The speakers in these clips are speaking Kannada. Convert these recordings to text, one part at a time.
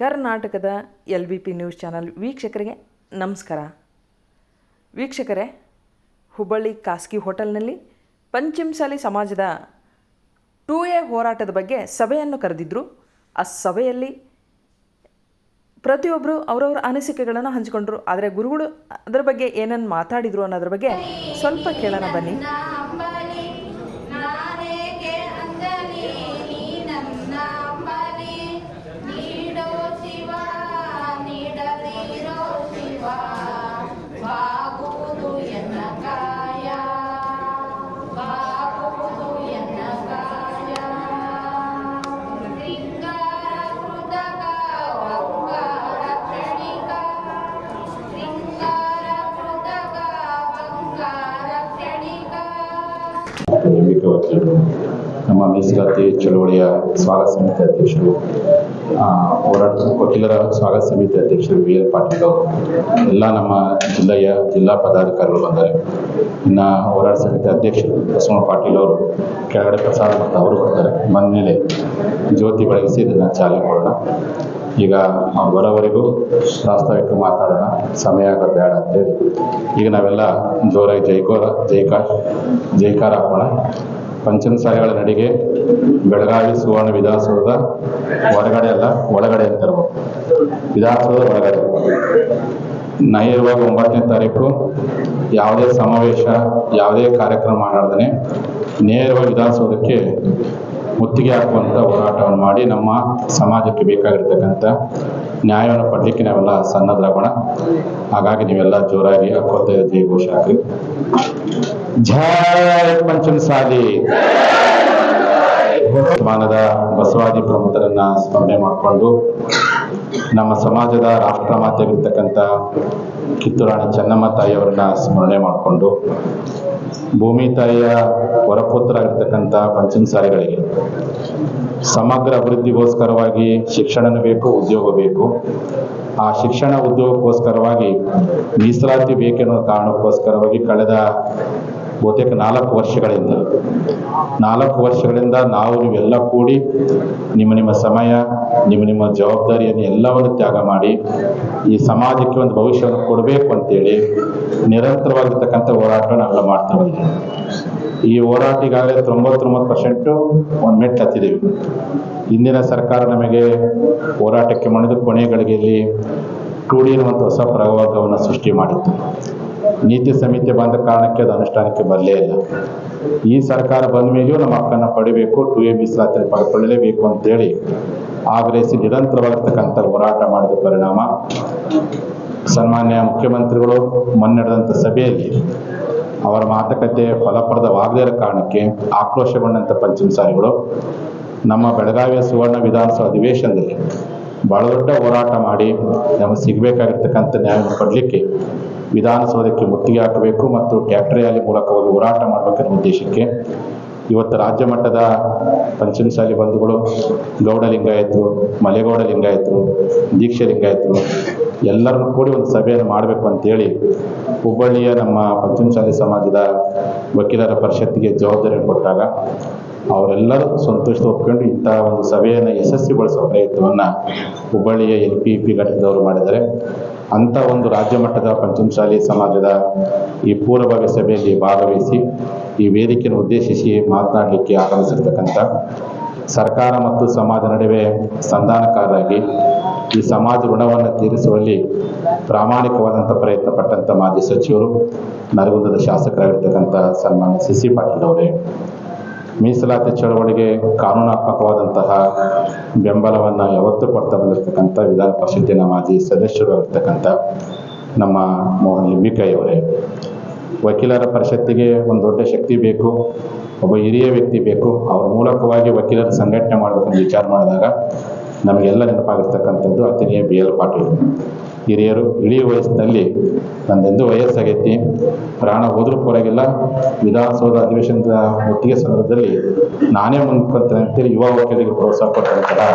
ಕರ್ನಾಟಕದ L B P news channel ವೀಕ್ಷಕರಿಗೆ ನಮಸ್ಕಾರ. ವೀಕ್ಷಕರೇ, ಹುಬ್ಬಳ್ಳಿ ಖಾಸಗಿ ಹೋಟೆಲ್ನಲ್ಲಿ ಪಂಚಮಸಾಲಿ ಸಮಾಜದ ಟೂ ಎ ಹೋರಾಟದ ಬಗ್ಗೆ ಸಭೆಯನ್ನು ಕರೆದಿದ್ದರು ಆ ಸಭೆಯಲ್ಲಿ ಪ್ರತಿಯೊಬ್ಬರು ಅವರವರ ಅನಿಸಿಕೆಗಳನ್ನು ಹಂಚಿಕೊಂಡ್ರು. ಆದರೆ ಗುರುಗಳು ಅದರ ಬಗ್ಗೆ ಏನನ್ನು ಮಾತಾಡಿದರು ಅನ್ನೋದ್ರ ಬಗ್ಗೆ ಸ್ವಲ್ಪ ಕೇಳೋಣ ಬನ್ನಿ. ವಕೀಲರು ನಮ್ಮ ಮೀಸಲಾತಿ ಚಳುವಳಿಯ ಸ್ವಾಗತ ಸಮಿತಿ ಅಧ್ಯಕ್ಷರು ಹೋರಾಟ ವಕೀಲರ ಸ್ವಾಗತ ಸಮಿತಿ ಅಧ್ಯಕ್ಷರು ವಿ ಎಲ್ ಪಾಟೀಲ್ ಅವರು, ಎಲ್ಲ ನಮ್ಮ ಜಿಲ್ಲೆಯ ಜಿಲ್ಲಾ ಪದಾಧಿಕಾರಿಗಳು ಬಂದರೆ. ಇನ್ನ ಹೋರಾಟ ಸಮಿತಿ ಅಧ್ಯಕ್ಷರು ಬಸವಣ್ಣ ಪಾಟೀಲ್ ಅವರು ಕೆಳಗಡೆ ಪ್ರಸಾದ ಮತ್ತು ಅವರು ಬರ್ತಾರೆ. ಬಂದ ಮೇಲೆ ಜ್ಯೋತಿ ಬೆಳಗಿಸಿ ಇದನ್ನು ಚಾಲನೆ ಕೊಡೋಣ ಈಗ ಅವ್ರು ಬರೋವರೆಗೂ ಪ್ರಾಸ್ತಾವಿಕ ಮಾತಾಡೋಣ. ಸಮಯ ಆಗೋದು ಬೇಡ ಅಂತೇಳಿ ಈಗ ನಾವೆಲ್ಲ ಜೋರಾಗಿ ಜೈಕೋರ ಜೈಕಾರ ಜೈಕಾರ ಹಾಕೋಣ ಪಂಚಮಸಾಲಿಗಳ ನಡಿಗೆ ಬೆಳಗಾವಿ ಸುವರ್ಣ ವಿಧಾನಸೌಧದ ಹೊರಗಡೆ ಅಲ್ಲ, ಒಳಗಡೆ ಅಂತ ವಿಧಾನಸೌಧದ ಒಳಗಡೆ. ನೇರವಾಗಿ ಒಂಬತ್ತನೇ ತಾರೀಕು, ಯಾವುದೇ ಸಮಾವೇಶ, ಯಾವುದೇ ಕಾರ್ಯಕ್ರಮ ಮಾಡಾರ್ದೇ ನೇರವಾಗಿ ವಿಧಾನಸೌಧಕ್ಕೆ ಮುತ್ತಿಗೆ ಹಾಕುವಂಥ ಹೋರಾಟವನ್ನು ಮಾಡಿ ನಮ್ಮ ಸಮಾಜಕ್ಕೆ ಬೇಕಾಗಿರ್ತಕ್ಕಂಥ ನ್ಯಾಯವನ್ನು ಪಡಲಿಕ್ಕೆ ನಾವೆಲ್ಲ ಸನ್ನದ್ರಾಗೋಣ. ಹಾಗಾಗಿ ನೀವೆಲ್ಲ ಜೋರಾಗಿ ಹಾಕೋತಾ ಜೈ ಘೋಷ ಜಯ ಪಂಚಮಸಾಲಿ. ಮಾನದ ಬಸವಾದಿ ಪ್ರಮುಖರನ್ನ ಸ್ಮರಣೆ ಮಾಡಿಕೊಂಡು ನಮ್ಮ ಸಮಾಜದ ರಾಷ್ಟ್ರ ಮಾತೆಯಾಗಿರ್ತಕ್ಕಂಥ ಕಿತ್ತೂರಾಣಿ ಚೆನ್ನಮ್ಮ ತಾಯಿಯವರನ್ನ ಸ್ಮರಣೆ ಮಾಡಿಕೊಂಡು ಭೂಮಿ ತಾಯಿಯ ಹೊರಪುತ್ರ ಆಗಿರ್ತಕ್ಕಂಥ ಪಂಚಮಸಾಲಿಗಳಿಗೆ ಸಮಗ್ರ ಅಭಿವೃದ್ಧಿಗೋಸ್ಕರವಾಗಿ ಶಿಕ್ಷಣನೂ ಬೇಕು, ಉದ್ಯೋಗ ಬೇಕು. ಆ ಶಿಕ್ಷಣ, ಉದ್ಯೋಗಕ್ಕೋಸ್ಕರವಾಗಿ ಮೀಸಲಾತಿ ಬೇಕೆನ್ನೋ ಕಾರಣಕ್ಕೋಸ್ಕರವಾಗಿ ಕಳೆದ ಬಹುತೇಕ ನಾಲ್ಕು ವರ್ಷಗಳಿಂದ ನಾಲ್ಕು ವರ್ಷಗಳಿಂದ ನಾವು ನೀವೆಲ್ಲ ಕೂಡಿ ನಿಮ್ಮ ನಿಮ್ಮ ಸಮಯ, ನಿಮ್ಮ ನಿಮ್ಮ ಜವಾಬ್ದಾರಿಯನ್ನು ಎಲ್ಲವನ್ನು ತ್ಯಾಗ ಮಾಡಿ ಈ ಸಮಾಜಕ್ಕೆ ಒಂದು ಭವಿಷ್ಯವನ್ನು ಕೊಡಬೇಕು ಅಂತೇಳಿ ನಿರಂತರವಾಗಿರ್ತಕ್ಕಂಥ ಹೋರಾಟ ನಾವೆಲ್ಲ ಮಾಡ್ತಾ ಬಂದಿದ್ದೀವಿ. ಈ ಹೋರಾಟ ಈಗಾಗಲೇ ತೊಂಬತ್ತೊಂಬತ್ತು ಪರ್ಸೆಂಟು ಒಂದು ಮೆಟ್ಟು ಹತ್ತಿದ್ದೀವಿ ಇಂದಿನ ಸರ್ಕಾರ ನಮಗೆ ಹೋರಾಟಕ್ಕೆ ಮಣಿದು ಕೊನೆ ಗಳಿಗೆಯಲ್ಲಿ ಟೂ ಡಿ ಅನ್ನುವಂಥ ಹೊಸ ಪ್ರವರ್ಗವನ್ನು ಸೃಷ್ಟಿ ಮಾಡಿತ್ತು. ನೀತಿ ಸಮಿತಿ ಬಂದ ಕಾರಣಕ್ಕೆ ಅದು ಅನುಷ್ಠಾನಕ್ಕೆ ಬರಲೇ ಇಲ್ಲ. ಈ ಸರ್ಕಾರ ಬಂದ ಮೇಲೆಯೂ ನಮ್ಮ ಹಕ್ಕನ್ನು ಪಡಿಬೇಕು ಟು ಎ ಮೀಸಲಾತಿ ಪಡ್ಕೊಳ್ಳಲೇಬೇಕು ಅಂತೇಳಿ ಆಗ್ರಹಿಸಿ ನಿರಂತರವಾಗಿರ್ತಕ್ಕಂಥ ಹೋರಾಟ ಮಾಡಿದ ಪರಿಣಾಮ ಸನ್ಮಾನ್ಯ ಮುಖ್ಯಮಂತ್ರಿಗಳು ಮೊನ್ನೆ ನಡೆದಂಥ ಸಭೆಯಲ್ಲಿ ಅವರ ಮಾತುಕತೆ ಫಲಪ್ರದವಾಗದೇ ಇರೋ ಕಾರಣಕ್ಕೆ ಆಕ್ರೋಶಗೊಂಡಂಥ ಪಂಚಮಸಾಲಿಗಳು, ನಮ್ಮ ಬೆಳಗಾವಿಯ ಸುವರ್ಣ ವಿಧಾನಸಭಾ ಅಧಿವೇಶನದಲ್ಲಿ ಬಹಳ ದೊಡ್ಡ ಹೋರಾಟ ಮಾಡಿ ನಮಗೆ ಸಿಗಬೇಕಾಗಿರ್ತಕ್ಕಂಥ ನ್ಯಾಯವನ್ನು ಕೊಡಲಿಕ್ಕೆ ವಿಧಾನಸೌಧಕ್ಕೆ ಮುತ್ತಿಗೆ ಹಾಕಬೇಕು ಮತ್ತು ಟ್ಯಾಕ್ಟರ್ ರ್ಯಾಲಿ ಮೂಲಕವಾಗಿ ಹೋರಾಟ ಮಾಡಬೇಕೆನ್ನುವ ಉದ್ದೇಶಕ್ಕೆ ಇವತ್ತು ರಾಜ್ಯ ಮಟ್ಟದ ಪಂಚಮಸಾಲಿ ಬಂಧುಗಳು ಗೌಡ ಲಿಂಗಾಯತರು ಮಲೆಗೌಡ ಲಿಂಗಾಯತರು ದೀಕ್ಷೆ ಲಿಂಗಾಯತರು ಕೂಡಿ ಒಂದು ಸಭೆಯನ್ನು ಮಾಡಬೇಕು ಅಂತೇಳಿ ಹುಬ್ಬಳ್ಳಿಯ ನಮ್ಮ ಪಂಚಮಸಾಲಿ ಸಮಾಜದ ವಕೀಲರ ಪರಿಷತ್ತಿಗೆ ಜವಾಬ್ದಾರಿ ಕೊಟ್ಟಾಗ ಅವರೆಲ್ಲರೂ ಸಂತೋಷ ಒಪ್ಕೊಂಡು ಇಂಥ ಒಂದು ಸಭೆಯನ್ನು ಯಶಸ್ವಿಗೊಳಿಸುವ ಪ್ರಯತ್ನವನ್ನು ಹುಬ್ಬಳ್ಳಿಯ ಎಲ್ ಪಿ ಪಿ ಘಟಕದವರು ಮಾಡಿದ್ದಾರೆ. ಅಂಥ ಒಂದು ರಾಜ್ಯ ಮಟ್ಟದ ಪಂಚಮಶಾಲಿ ಸಮಾಜದ ಈ ಪೂರ್ವಭಾವಿ ಸಭೆಯಲ್ಲಿ ಭಾಗವಹಿಸಿ ಈ ವೇದಿಕೆಯನ್ನು ಉದ್ದೇಶಿಸಿ ಮಾತನಾಡಲಿಕ್ಕೆ ಆಗಮಿಸಿರ್ತಕ್ಕಂಥ ಸರ್ಕಾರ ಮತ್ತು ಸಮಾಜ ನಡುವೆ ಸಂಧಾನಕಾರರಾಗಿ ಈ ಸಮಾಜ ಋಣವನ್ನು ತೀರಿಸುವಲ್ಲಿ ಪ್ರಾಮಾಣಿಕವಾದಂಥ ಪ್ರಯತ್ನ ಪಟ್ಟಂಥ ಮಾಜಿ ಸಚಿವರು ನರಗುಂದದ ಶಾಸಕರಾಗಿರ್ತಕ್ಕಂಥ ಸನ್ಮಾನ್ಯ ಸಿ ಸಿ ಪಾಟೀಲ್ ಅವರೇ. ಮೀಸಲಾತಿ ಚಳವಳಿಗೆ ಕಾನೂನಾತ್ಮಕವಾದಂತಹ ಬೆಂಬಲವನ್ನು ಯಾವತ್ತೂ ಕೊಡ್ತಾ ಬಂದಿರತಕ್ಕಂಥ ವಿಧಾನ ಪರಿಷತ್ತಿನ ಮಾಜಿ ಸದಸ್ಯರು ಆಗಿರ್ತಕ್ಕಂಥ ನಮ್ಮ ಮೋಹನ್ ಲಿಂಬಿಕೈ ಅವರೇ, ವಕೀಲರ ಪರಿಷತ್ತಿಗೆ ಒಂದು ದೊಡ್ಡ ಶಕ್ತಿ ಬೇಕು, ಒಬ್ಬ ಹಿರಿಯ ವ್ಯಕ್ತಿ ಬೇಕು, ಅವ್ರ ಮೂಲಕವಾಗಿ ವಕೀಲರ ಸಂಘಟನೆ ಮಾಡಬೇಕಂತ ವಿಚಾರ ಮಾಡಿದಾಗ ನಮಗೆಲ್ಲ ನೆನಪಾಗಿರ್ತಕ್ಕಂಥದ್ದು ಅತಿಥಿಯ ಬಿ ಎಲ್ ಪಾಟೀಲ್. ಹಿರಿಯರು ಇಳಿಯ ವಯಸ್ಸಿನಲ್ಲಿ ನಂದೆಂದು ವಯಸ್ಸಾಗೈತಿ. ಪ್ರಾಣ ಹೋದ್ರೂ ಪರವಾಗಿಲ್ಲ. ವಿಧಾನಸೌಧ ಅಧಿವೇಶನದ ಒಟ್ಟಿಗೆ ಸಂದರ್ಭದಲ್ಲಿ ನಾನೇ ಮುಂದ್ಕೊಂತೇನೆ ಅಂತೇಳಿ ಯುವ ವಕೀಲರಿಗೆ ಪ್ರೋತ್ಸಾಹ ಕೊಟ್ಟಂತಹ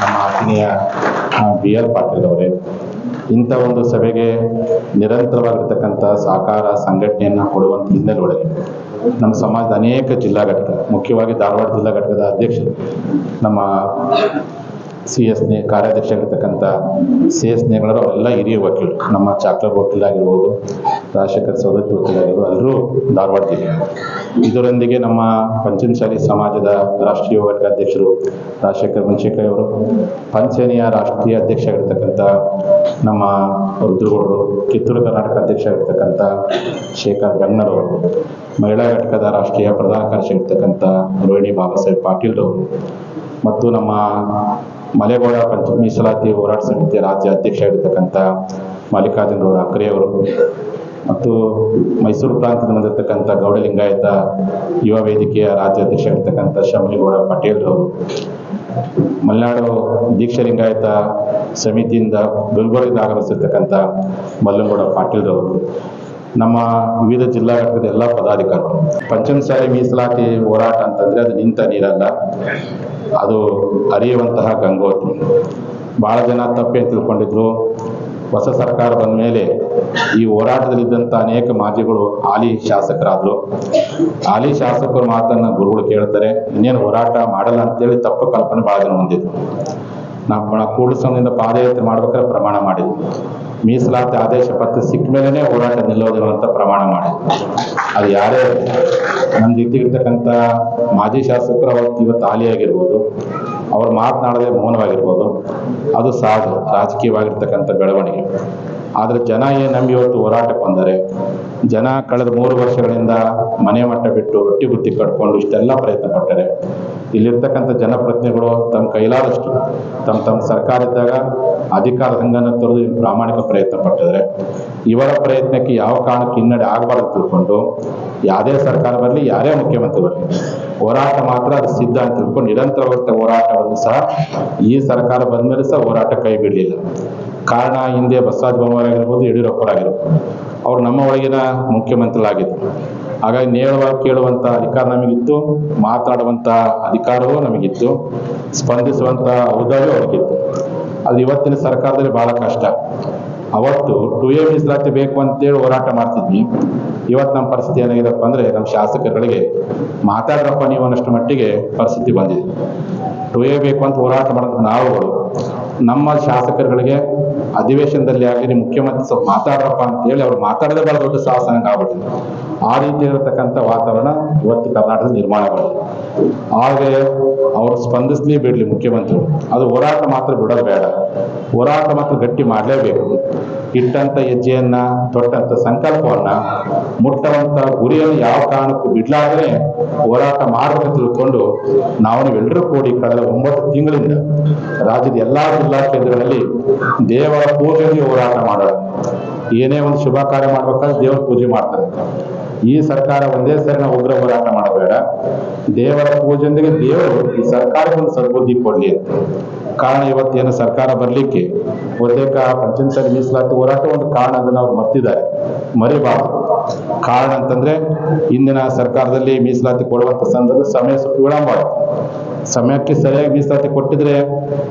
ನಮ್ಮ ಆತ್ಮೀಯ ಬಿ ಆರ್ ಪಾಟೀಲ್ ಅವರೇ. ಇಂಥ ಒಂದು ಸಭೆಗೆ ನಿರಂತರವಾಗಿರ್ತಕ್ಕಂಥ ಸಹಕಾರ ಸಂಘಟನೆಯನ್ನು ಕೊಡುವಂಥ ಹಿನ್ನೆಲೆ ಒಳಗೆ ನಮ್ಮ ಸಮಾಜದ ಅನೇಕ ಜಿಲ್ಲಾ ಘಟಕ, ಮುಖ್ಯವಾಗಿ ಧಾರವಾಡ ಜಿಲ್ಲಾ ಘಟಕದ ಅಧ್ಯಕ್ಷರು ನಮ್ಮ ಸಿ ಎಸ್ ನೇ ಕಾರ್ಯಾಧ್ಯಕ್ಷ ಆಗಿರ್ತಕ್ಕಂಥ ಸಿ ಎಸ್ ನೇಗಳರು ಅವರೆಲ್ಲ ಹಿರಿಯ ವಕೀಲರು ನಮ್ಮ ವಕೀಲ್ ಆಗಿರ್ಬೋದು, ರಾಜಶೇಖರ್ ಸವದತ್ತಿ ವಕೀಲ್ ಆಗಿರ್ಬೋದು, ಎಲ್ಲರೂ ಧಾರವಾಡ ಜಿಲ್ಲೆ. ಇದರೊಂದಿಗೆ ನಮ್ಮ ಪಂಚಮಸಾಲಿ ಸಮಾಜದ ರಾಷ್ಟ್ರೀಯ ಘಟಕಾಧ್ಯಕ್ಷರು ರಾಜಶೇಖರ್ ಮುನ್ಶೇಖರ್ ಅವರು, ಪಂಚನೆಯ ರಾಷ್ಟ್ರೀಯ ಅಧ್ಯಕ್ಷ ಆಗಿರ್ತಕ್ಕಂಥ ನಮ್ಮ ರುದ್ರಗೌಡರು, ಕಿತ್ತೂರು ಕರ್ನಾಟಕ ಅಧ್ಯಕ್ಷ ಆಗಿರ್ತಕ್ಕಂಥ ಶೇಖರ್ ಗಣ್ಣರವರು ಮಹಿಳಾ ಘಟಕದ ರಾಷ್ಟ್ರೀಯ ಪ್ರಧಾನ ಕಾರ್ಯದರ್ಶಿ ಆಗಿರ್ತಕ್ಕಂಥ ರೋಹಿಣಿ ಬಾಬಾ ಸಾಹೇಬ್ ಪಾಟೀಲ್ರವರು ಮತ್ತು ನಮ್ಮ ಮಲೆಗೋಡ ಪಂಚ, ಮೀಸಲಾತಿ ಹೋರಾಟ ಸಮಿತಿ ರಾಜ್ಯ ಅಧ್ಯಕ್ಷ ಆಗಿರ್ತಕ್ಕಂಥ ಮಲ್ಲಿಕಾರ್ಜುನ ಅಕ್ರೆಯವರು ಮತ್ತು ಮೈಸೂರು ಪ್ರಾಂತ್ಯದಿಂದ ಬಂದಿರತಕ್ಕಂಥ ಗೌಡ ಲಿಂಗಾಯತ ಯುವ ವೇದಿಕೆಯ ರಾಜ್ಯ ಅಧ್ಯಕ್ಷ ಆಗಿರ್ತಕ್ಕಂಥ ಶಮಲಿಗೌಡ ಪಟೇಲ್ರವರು. ಮಲೆನಾಡು ದೀಕ್ಷ ಲಿಂಗಾಯತ ಸಮಿತಿಯಿಂದ ಗುಲ್ಬರ್ಗದಿಂದ ಆಗಮಿಸಿರ್ತಕ್ಕಂಥ ಮಲ್ಲಂಗೌಡ ಪಾಟೀಲ್ರವರು. ನಮ್ಮ ವಿವಿಧ ಜಿಲ್ಲಾ ಘಟಕದ ಎಲ್ಲ ಪದಾಧಿಕಾರಿಗಳು. ಪಂಚಮಸಾಲಿ ಮೀಸಲಾತಿ ಹೋರಾಟ ಅಂತಂದ್ರೆ ಅದು ನಿಂತ ನೀರಲ್ಲ. ಅದು ಅರಿಯುವಂತಹ ಗಂಗೋತ್ರಿ. ಭಾಳ ಜನ ತಪ್ಪೇನು ತಿಳ್ಕೊಂಡಿದ್ರು. ಹೊಸ ಸರ್ಕಾರ ಬಂದ ಮೇಲೆ ಈ ಹೋರಾಟದಲ್ಲಿದ್ದಂಥ ಅನೇಕ ಮಾಜಿಗಳು ಹಾಲಿ ಶಾಸಕರಾದರು. ಹಾಲಿ ಶಾಸಕರು ಮಾತನ್ನು ಗುರುಗಳು ಕೇಳ್ತಾರೆ, ಇನ್ನೇನು ಹೋರಾಟ ಮಾಡಲ್ಲ ಅಂತೇಳಿ ತಪ್ಪು ಕಲ್ಪನೆ ಭಾಳ ಜನ ಹೊಂದಿದ್ರು. ನಮ್ಮ ಕೂಡಲ ಸಂಘದಿಂದ ಪಾದಯಾತ್ರೆ ಮಾಡ್ಬೇಕಾದ್ರೆ ಪ್ರಮಾಣ ಮಾಡಿದ್ವಿ ಮೀಸಲಾತಿ ಆದೇಶ ಪತ್ರ ಸಿಕ್ಕ ಮೇಲೇ ಹೋರಾಟ ನಿಲ್ಲೋದಿಲ್ಲ ಅಂತ ಪ್ರಮಾಣ ಮಾಡಿದ್ರು. ಅದು ಯಾರೇ ನಮ್ಮ ಜೊತೆಗಿರ್ತಕ್ಕಂಥ ಮಾಜಿ ಶಾಸಕರು ಅವತ್ತು ಇವತ್ತು ಆಲಿಯಾಗಿರ್ಬೋದು, ಅವ್ರು ಮಾತನಾಡದೆ ಮೌನವಾಗಿರ್ಬೋದು, ಅದು ಸಾಧು, ರಾಜಕೀಯವಾಗಿರ್ತಕ್ಕಂಥ ಬೆಳವಣಿಗೆ. ಆದರೆ ಜನ ಏನು ನಂಬಿ ಇವತ್ತು ಹೋರಾಟಕ್ಕೆ ಬಂದರೆ, ಜನ ಕಳೆದ ಮೂರು ವರ್ಷಗಳಿಂದ ಮನೆ ಮಟ್ಟ ಬಿಟ್ಟು ರೊಟ್ಟಿ ಬುತ್ತಿ ಕಟ್ಕೊಂಡು ಇಷ್ಟೆಲ್ಲ ಪ್ರಯತ್ನ ಪಟ್ಟರೆ ಇಲ್ಲಿರ್ತಕ್ಕಂಥ ಜನಪ್ರತಿನಿಧಿಗಳು ತಮ್ಮ ಕೈಲಾದಷ್ಟು ತಮ್ಮ ತಮ್ಮ ಸರ್ಕಾರ ಇದ್ದಾಗ ಅಧಿಕಾರ ಸಂಘನ ತೊರೆದು ಪ್ರಾಮಾಣಿಕ ಪ್ರಯತ್ನ ಪಟ್ಟಿದ್ದಾರೆ. ಇವರ ಪ್ರಯತ್ನಕ್ಕೆ ಯಾವ ಕಾರಣಕ್ಕೆ ಹಿನ್ನಡೆ ಆಗಬಾರ್ದು ತಿಳ್ಕೊಂಡು ಯಾವುದೇ ಸರ್ಕಾರ ಬರಲಿ, ಯಾರೇ ಮುಖ್ಯಮಂತ್ರಿ ಬರಲಿ, ಹೋರಾಟ ಮಾತ್ರ ಅದು ಸಿದ್ಧ ಅಂತ ತಿಳ್ಕೊಂಡು ನಿರಂತರವಾದ ಹೋರಾಟವನ್ನು ಸಹ ಈ ಸರ್ಕಾರ ಬಂದ ಮೇಲೆ ಸಹ ಹೋರಾಟ ಕೈ ಬಿಡಲಿಲ್ಲ ಕಾರಣ ಹಿಂದೆ ಬಸವರಾಜ ಬೊಮ್ಮಾಯಿಯಾಗಿರ್ಬೋದು ಯಡಿಯೂರಪ್ಪರಾಗಿರ್ಬೋದು ಅವ್ರು ನಮ್ಮ ಒಳಗಿನ ಮುಖ್ಯಮಂತ್ರಿಗಳಾಗಿದ್ದರು. ಹಾಗಾಗಿ ನೇರವಾಗಿ ಕೇಳುವಂತ ಅಧಿಕಾರ ನಮಗಿತ್ತು, ಮಾತಾಡುವಂತ ಅಧಿಕಾರವೂ ನಮಗಿತ್ತು ಸ್ಪಂದಿಸುವಂತಹ ಔದಾರ್ಯ ಅವ್ರಿಗಿತ್ತು. ಅದು ಇವತ್ತಿನ ಸರ್ಕಾರದಲ್ಲಿ ಬಹಳ ಕಷ್ಟ. ಅವತ್ತು ಟು ಎ ಮೀಸಲಾತಿ ಬೇಕು ಅಂತೇಳಿ ಹೋರಾಟ ಮಾಡ್ತಿದ್ವಿ. ಇವತ್ತು ನಮ್ಮ ಪರಿಸ್ಥಿತಿ ಏನಾಗಿದೆಪ್ಪ ಅಂದ್ರೆ ನಮ್ಮ ಶಾಸಕರುಗಳಿಗೆ ಮಾತಾಡ್ರಪ್ಪ ನೀವು ಅನ್ನಷ್ಟು ಮಟ್ಟಿಗೆ ಪರಿಸ್ಥಿತಿ ಬಂದಿದೆ. ಟು ಎ ಬೇಕು ಅಂತ ಹೋರಾಟ ಮಾಡೋದು ನಾವುಗಳು ನಮ್ಮ ಶಾಸಕರುಗಳಿಗೆ ಅಧಿವೇಶನದಲ್ಲಿ ಆಗಲಿ ಮುಖ್ಯಮಂತ್ರಿ ಸ್ವಲ್ಪ ಮಾತಾಡ್ರಪ್ಪ ಅಂತ ಹೇಳಿ ಅವ್ರು ಮಾತಾಡದೆ ಬಹಳ ದೊಡ್ಡ ಸಾಹಸ ಆಗ್ಬಿಟ್ಟಿದೆ. ಆ ರೀತಿ ಇರತಕ್ಕಂಥ ವಾತಾವರಣ ಇವತ್ತು ಕರ್ನಾಟಕದ ನಿರ್ಮಾಣವಾಗಿದೆ ಹಾಗೆ ಅವರು ಸ್ಪಂದಿಸಲಿ ಬಿಡ್ಲಿ ಮುಖ್ಯಮಂತ್ರಿಗಳು. ಅದು ಹೋರಾಟ ಮಾತ್ರ ಬಿಡೋದು ಬೇಡ. ಹೋರಾಟ ಮಾತ್ರ ಗಟ್ಟಿ ಮಾಡಲೇಬೇಕು. ಇಟ್ಟಂತ ಹೆಜ್ಜೆಯನ್ನ, ತೊಟ್ಟಂತ ಸಂಕಲ್ಪವನ್ನ ಮುಟ್ಟವಂತ ಗುರಿಯನ್ನು ಯಾವ ಕಾರಣಕ್ಕೂ ಬಿಡ್ಲಾದ್ರೆ ಹೋರಾಟ ಮಾಡಬೇಕು ತಿಳ್ಕೊಂಡು ನಾವು ಎಲ್ಲರೂ ಕೂಡಿ ಕಳೆದ ಒಂಬತ್ತು ತಿಂಗಳಿಂದ ರಾಜ್ಯದ ಎಲ್ಲಾ ಜಿಲ್ಲಾ ಕೇಂದ್ರಗಳಲ್ಲಿ ದೇವರ ಪೂಜೆಗೆ ಹೋರಾಟ ಮಾಡೋಣ ಏನೇ ಒಂದು ಶುಭ ಕಾರ್ಯ ಮಾಡ್ಬೇಕಾದ್ರೆ ದೇವರ ಪೂಜೆ ಮಾಡ್ತಾರೆ. ಈ ಸರ್ಕಾರ ಒಂದೇ ಸರಿ ನಾವು ಉಗ್ರ ಹೋರಾಟ ಮಾಡಬೇಡ. ದೇವರ ಪೂಜೆಯೊಂದಿಗೆ ದೇವರು ಈ ಸರ್ಕಾರಕ್ಕೆ ಒಂದು ಸದ್ಬುದ್ಧಿ ಕೊಡ್ಲಿ ಅಂತ. ಕಾರಣ ಇವತ್ತೇನು ಸರ್ಕಾರ ಬರ್ಲಿಕ್ಕೆ ಬಹುತೇಕ ಪಂಚಾಯತ್ ಮೀಸಲಾತಿ ಹೋರಾಟ ಒಂದು ಕಾರಣ ಅದನ್ನು ಅವ್ರು ಮರ್ತಿದ್ದಾರೆ. ಮರಿಬಾರ್ದು. ಕಾರಣ ಅಂತಂದ್ರೆ ಇಂದಿನ ಸರ್ಕಾರದಲ್ಲಿ ಮೀಸಲಾತಿ ಕೊಡುವಂತ ಸಂದರ್ಭ ಸಮಯ ಸ್ವಲ್ಪ ವಿಳಂಬ ಸಮಯಕ್ಕೆ ಸರಿಯಾಗಿ ಮೀಸಲಾತಿ ಕೊಟ್ಟಿದ್ರೆ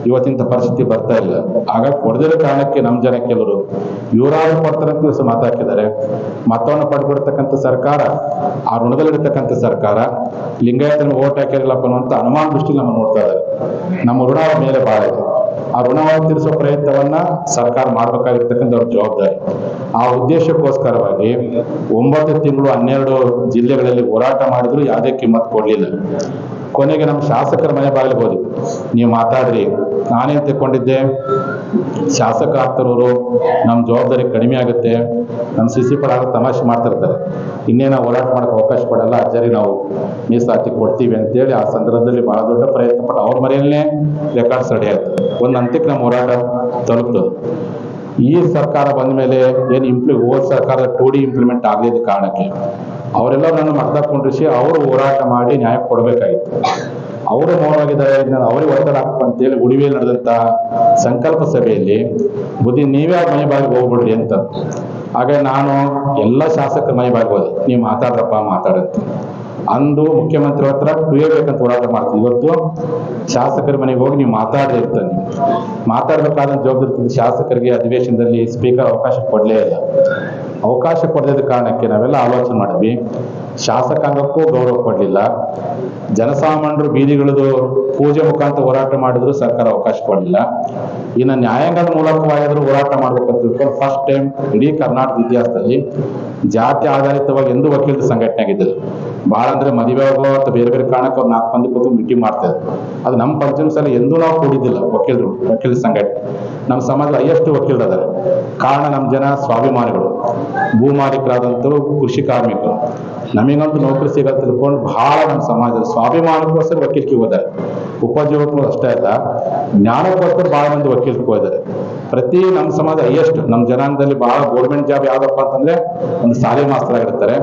ಇವತ್ತಿಂತ ಪರಿಸ್ಥಿತಿ ಬರ್ತಾ ಇಲ್ಲ. ಆಗ ಕೊಡದಿರೋ ಕಾರಣಕ್ಕೆ ನಮ್ಮ ಜನ ಕೆಲವರು ಇವರಾದ್ರೂ ಕೊಡ್ತಾರಂತ ದಿವಸ ಮಾತಾಡ್ತಿದ್ದಾರೆ. ಮತವನ್ನು ಪಡ್ಕೊಡ್ತಕ್ಕಂಥ ಸರ್ಕಾರ, ಆ ಋಣದಲ್ಲಿರ್ತಕ್ಕಂಥ ಸರ್ಕಾರ, ಲಿಂಗಾಯತನ ಓಟ್ ಹಾಕಿರಲಪ್ಪ ಅನ್ನುವಂಥ ಅನುಮಾನ ದೃಷ್ಟಿ ನಮ್ಮ ನೋಡ್ತಾ ಇದ್ದಾರೆ. ನಮ್ಮ ಋಣ ಮೇಲೆ ಬಾಳ ಇದೆ. ಆ ಋಣವನ್ನು ತೀರಿಸೋ ಪ್ರಯತ್ನವನ್ನ ಸರ್ಕಾರ ಮಾಡ್ಬೇಕಾಗಿರ್ತಕ್ಕಂಥ ಅವ್ರ ಜವಾಬ್ದಾರಿ. ಆ ಉದ್ದೇಶಕ್ಕೋಸ್ಕರವಾಗಿ ಒಂಬತ್ತು ತಿಂಗಳು ಹನ್ನೆರಡು ಜಿಲ್ಲೆಗಳಲ್ಲಿ ಹೋರಾಟ ಮಾಡಿದ್ರು ಯಾವುದೇ ಕಿಮ್ಮತ್ ಕೊಡ್ಲಿಲ್ಲ. ಕೊನೆಗೆ ನಮ್ಮ ಶಾಸಕರ ಮನೆ ಬಾಗಿಲು ಹೋದ್ವಿ. ನೀವು ಮಾತಾಡ್ರಿ, ನಾನೇನ್ ತಿಳ್ಕೊಂಡಿದ್ದೆ? ಶಾಸಕ ಆಗ್ತಿರೋರು ನಮ್ಮ ಜವಾಬ್ದಾರಿ ಕಡಿಮೆ ಆಗುತ್ತೆ. ನಮ್ಮ ಸಿಸಿ ಪಡ ತಮಾಷೆ ಮಾಡ್ತಿರ್ತಾರೆ. ಇನ್ನೇನು ಹೋರಾಟ ಮಾಡೋಕೆ ಅವಕಾಶ ಕೊಡಲ್ಲ. ಅಜ್ಜರಿ ನಾವು ಮೀಸಲಾತಿ ಕೊಡ್ತೀವಿ ಅಂತೇಳಿ ಆ ಸಂದರ್ಭದಲ್ಲಿ ಬಹಳ ದೊಡ್ಡ ಪ್ರಯತ್ನ ಪಟ್ಟು ಅವ್ರ ಮನೆಯಲ್ಲೇ ರೆಕಾರ್ಡ್ಸ್ ರೆಡಿ ಆಯ್ತು. ಒಂದು ಹಂತಕ್ಕೆ ನಮ್ಮ ಹೋರಾಟ ತಲುಪ್ತದೆ ಈ ಸರ್ಕಾರ ಬಂದ ಮೇಲೆ ಏನು ಇಂಪ್ಲಿ ಹೋದ ಸರ್ಕಾರ ಟು ಇಂಪ್ಲಿಮೆಂಟ್ ಆಗಲಿದ್ದ ಕಾರಣಕ್ಕೆ ಅವರೆಲ್ಲರೂ ನನ್ನ ಮಠದಾಗ ಕುಂಡ್ರಿಸಿ ಅವರು ಹೋರಾಟ ಮಾಡಿ ನ್ಯಾಯ ಕೊಡಬೇಕಾಗಿತ್ತು. ಅವರು ಮೌನವಾಗಿದ್ದಾರೆ ನಾನು ಅವರಿಗೆ ಒತ್ತಡ ಅಂತೇಳಿ ಉಳಿವಿಯಲ್ಲಿ ನಡೆದಂತ ಸಂಕಲ್ಪ ಸಭೆಯಲ್ಲಿ ಬುದ್ಧಿ, ನೀವೇ ಆ ಮನೆ ಬಾಗಿ ಹೋಗ್ಬಿಡ್ರಿ ಅಂತ. ಹಾಗೆ ನಾನು ಎಲ್ಲ ಶಾಸಕರ ಮನೆ ಬಾಗಿ ಹೋದೆ. ನೀವು ಮಾತಾಡ್ರಪ್ಪ ಮಾತಾಡಂತ ಅಂದು ಮುಖ್ಯಮಂತ್ರಿ ಹತ್ರ ಕುಯ್ಯಬೇಕಂತ ಹೋರಾಟ ಮಾಡ್ತೀವಿ ಇವತ್ತು ಶಾಸಕರ ಮನೆಗೆ ಹೋಗಿ ನೀವು ಮಾತಾಡದೇ ಇರ್ತಾನೆ ಮಾತಾಡಬೇಕಾದ ಜವಾಬ್ದಾರಿ ಶಾಸಕರಿಗೆ ಅಧಿವೇಶನದಲ್ಲಿ ಸ್ಪೀಕರ್ ಅವಕಾಶ ಕೊಡಲೇ ಇಲ್ಲ. ಅವಕಾಶ ಕೊಡದ ಕಾರಣಕ್ಕೆ ನಾವೆಲ್ಲ ಆಲೋಚನೆ ಮಾಡಿದ್ವಿ. ಶಾಸಕಾಂಗಕ್ಕೂ ಗೌರವ ಕೊಡಲಿಲ್ಲ. ಜನಸಾಮಾನ್ಯರು ಬೀದಿಗಳದು ಪೂಜೆ ಮುಖಾಂತರ ಹೋರಾಟ ಮಾಡಿದ್ರು ಸರ್ಕಾರ ಅವಕಾಶ ಕೊಡಲಿಲ್ಲ. ಇನ್ನು ನ್ಯಾಯಾಂಗದ ಮೂಲಕವಾಗಿದ್ರು ಹೋರಾಟ ಮಾಡ್ಬೇಕಂತ ತಿಳ್ಕೊಂಡು ಫಸ್ಟ್ ಟೈಮ್ ಇಡೀ ಕರ್ನಾಟಕ ಇತಿಹಾಸದಲ್ಲಿ ಜಾತಿ ಆಧಾರಿತವಾಗಿ ಎಂದು ವಕೀಲರ ಸಂಘಟನೆ ಆಗಿದ್ದಿಲ್ಲ. ಭಾಳ ಅಂದ್ರೆ ಮದುವೆ ಆಗೋ ಅಥವಾ ಬೇರೆ ಬೇರೆ ಕಾರಣಕ್ಕೆ ಅವ್ರು ನಾಲ್ಕು ಮಂದಿ ಕೂತು ಮೀಟಿಂಗ್ ಮಾಡ್ತಾರೆ ಅದು ನಮ್ಮ ಸಲ ಎಂದೂ ನಾವು ಕೂಡಿದ್ದಿಲ್ಲ ವಕೀಲರು, ವಕೀಲ ಸಂಘಟನೆ. ನಮ್ಮ ಸಮಾಜದ ಹೈಯೆಸ್ಟ್ ವಕೀಲರು ಅದಾರೆ ಕಾರಣ ನಮ್ಮ ಜನ ಸ್ವಾಭಿಮಾನಿಗಳು ಭೂ ಮಾಲೀಕರಾದಂಥವ್ರು ಕೃಷಿ ಕಾರ್ಮಿಕರು. ನಮಗಂತೂ ನೌಕರಿ ಸಿಗತ್ತೆ ತಿಳ್ಕೊಂಡು ಬಹಳ ನಮ್ಮ ಸಮಾಜದ ಸ್ವಾಭಿಮಾನಕ್ಕೋಸ್ಕರ ವಕೀಲಿಗೆ ಹೋದಾರೆ. ಉಪಜೀವಕರು ಅಷ್ಟೇ ಅಲ್ಲ ಜ್ಞಾನಕ್ಕೋಸ್ಕರ ಬಹಳ ಮಂದಿ ವಕೀಲರಿಗೆ ಹೋದಾರೆ. ಪ್ರತಿ ನಮ್ಮ ಸಮಾಜ ಹೈಯೆಸ್ಟ್ ನಮ್ಮ ಜನಾಂಗದಲ್ಲಿ ಬಹಳ ಗೌರ್ಮೆಂಟ್ ಜಾಬ್ ಯಾವ್ದಪ್ಪ ಅಂತಂದ್ರೆ ಒಂದು ಸಾಲಿ ಮಾಸ್ತರ್ ಆಗಿರ್ತಾರೆ.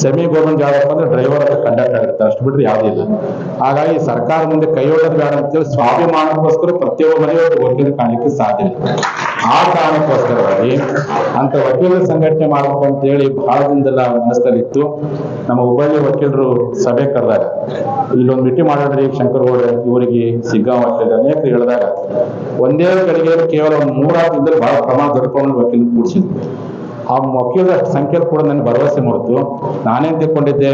ಸೆಮಿ ಗೌರ್ಮೆಂಟ್ ಜಾಬ್ ಅಂದ್ರೆ ಡ್ರೈವರ್ ಅಥವಾ ಕಂಡಕ್ಟರ್ ಆಗಿರ್ತಾರೆ. ಅಷ್ಟು ಬಿಟ್ರೆ ಯಾವುದಿಲ್ಲ ಹಾಗಾಗಿ ಸರ್ಕಾರ ಮುಂದೆ ಕೈ ಹೋಗೋದು ಬೇಡ ಅಂತೇಳಿ ಸ್ವಾಭಿಮಾನಕ್ಕೋಸ್ಕರ ಪ್ರತಿಯೊಬ್ಬ ಮನೆಯವರು ವಕೀಲ ಕಾಣಲಿಕ್ಕೆ ಸಾಧ್ಯ ಇಲ್ಲ. ಆ ಕಾರಣಕ್ಕೋಸ್ಕರವಾಗಿ ಅಂತ ವಕೀಲರ ಸಂಘಟನೆ ಮಾಡಬೇಕು ಅಂತ ಹೇಳಿ ಬಹಳ ದಿನದಲ್ಲ ಮನಸ್ಸಲ್ಲಿತ್ತು. ನಮ್ಮ ಹುಬ್ಬಳ್ಳಿ ವಕೀಲರು ಸಭೆ ಕರೆದಾಗ, ಇಲ್ಲೊಂದು ಮಿಟ್ಟಿ ಮಾಡೋದ್ರಿ ಶಂಕರಗೌಡ ಇವರಿಗೆ ಸಿಗ್ಗಾಂವ್ ಅನೇಕ ಹೇಳಿದಾಗ, ಒಂದೇ ಕಡೆಗೆ ಕೇವಲ ಒಂದು ಮೂರಾರು ದಿನದಲ್ಲಿ ಬಹಳ ಪ್ರಮಾಣ ಪ್ರಮಾಣ ವಕೀಲರು ಕೂಡಿಸಿದ್ರು. ಆ ವಕೀಲರ ಅಷ್ಟು ಸಂಖ್ಯೆಯಲ್ಲಿ ಕೂಡ ನನಗೆ ಭರವಸೆ ಮೂಡಿತು. ನಾನೇನ್ ತಿಳ್ಕೊಂಡಿದ್ದೆ?